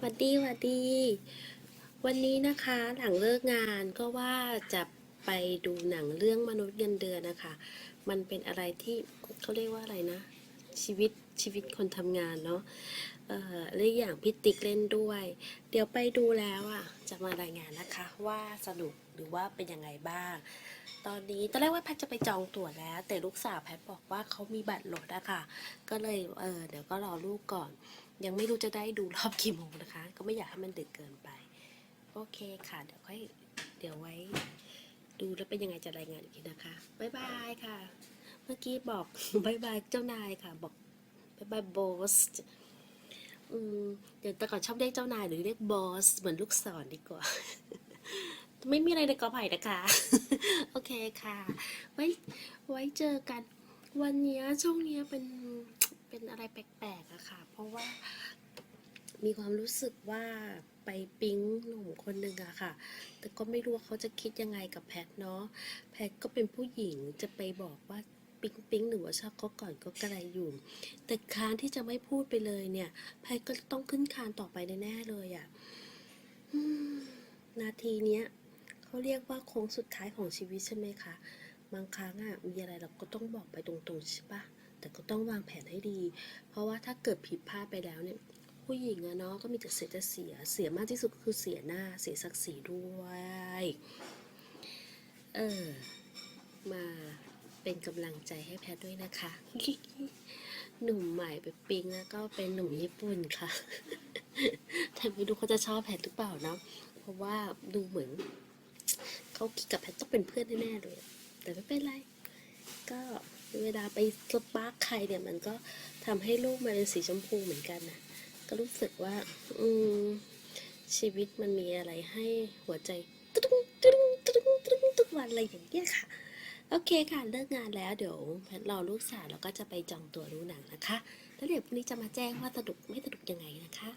หวัดดีหวัดดี วันนี้นะคะหลังเลิกงานก็ว่าจะไปดูหนังเรื่องมนุษย์เงินเดือนนะคะ มันเป็นอะไรที่เขาเรียกว่าอะไรนะ ชีวิตชีวิตคนทำงานเนาะเอ่อและอีกอย่างพิติกเล่นด้วย เดี๋ยวไปดูแล้วอะจะมารายงานนะคะว่าสนุกหรือว่าเป็นยังไงบ้าง ตอนนี้ตอนแรกว่าแพทจะไปจองตั๋วแล้ว แต่ลูกสาวแพทบอกว่าเขามีบัตรลดอะค่ะ ก็เลยเออเดี๋ยวก็รอลูกก่อน ยังไม่รู้จะได้ดูรอบกี่โมงนะคะ ก็ไม่อยากให้มันดึกเกินไป โอเคค่ะเดี๋ยวค่อยเดี๋ยวไว้ ดูแล้วเป็นยังไงจะรายงานอีกทีนะคะบ๊ายบายค่ะ เมื่อกี้บอกบ๊ายบายเจ้านายค่ะ บอกบ๊ายบายบอสอืมเดี๋ยวแต่ก่อนชอบเรียกเจ้านายหรือเรียกบอสเหมือนลูกศรดีกว่า ไม่มีอะไรในกอไผ่นะคะ โอเคค่ะ ไว้ไว้เจอกัน วันนี้ช่วงนี้เป็น เป็นอะไรแปลกๆอะค่ะ เพราะว่ามีความรู้สึกว่าไปปิ๊งหนุ่มคนหนึ่งอะค่ะ แต่ก็ไม่รู้ว่าเขาจะคิดยังไงกับแพทเนาะ แพทก็เป็นผู้หญิงจะไปบอกว่าปิ๊งปิ๊งหรือว่าชอบเขาก่อนก็กระไรอยู่ แต่คานที่จะไม่พูดไปเลยเนี่ย แพทก็ต้องขึ้นคานต่อไปแน่ๆเลยอะนาทีเนี้ยเขาเรียกว่าโค้งสุดท้ายของชีวิตใช่ไหมคะ บางครั้งอะมีอะไรเราก็ต้องบอกไปตรงๆใช่ปะ แต่ก็ต้องวางแผนให้ดี เพราะว่าถ้าเกิดผิดพลาดไปแล้วเนี่ย ผู้หญิงอะเนาะก็มีแต่เสียแต่เสีย เสียมากที่สุดก็คือเสียหน้า เสียศักดิ์ศรีด้วย เออ มาเป็นกำลังใจให้แพทด้วยนะคะ หนุ่มใหม่ไปปิ๊งแล้วก็เป็นหนุ่มญี่ปุ่นค่ะ แต่ไม่รู้เขาจะชอบแพทหรือเปล่าเนาะ เพราะว่าดูเหมือนเขาคิดกับแพทต้องเป็นเพื่อนแน่ๆเลย แต่ไม่เป็นไร ก็ เวลาไปสปาร์คใครเนี่ยมันก็ทำให้โลกมันเป็นสีชมพูเหมือนกันนะก็รู้สึกว่า อืม ชีวิตมันมีอะไรให้หัวใจตึ้งตึ้งตึ้งตึ้งทุกวันอะไรอย่างเงี้ยค่ะ โอเคค่ะเลิกงานแล้วเดี๋ยวแพทรอลูกสาวแล้วก็จะไปจองตัวดูหนังนะคะ แล้วเดี๋ยวพรุ่งนี้จะมาแจ้งว่าสนุกไม่สนุกยังไงนะคะ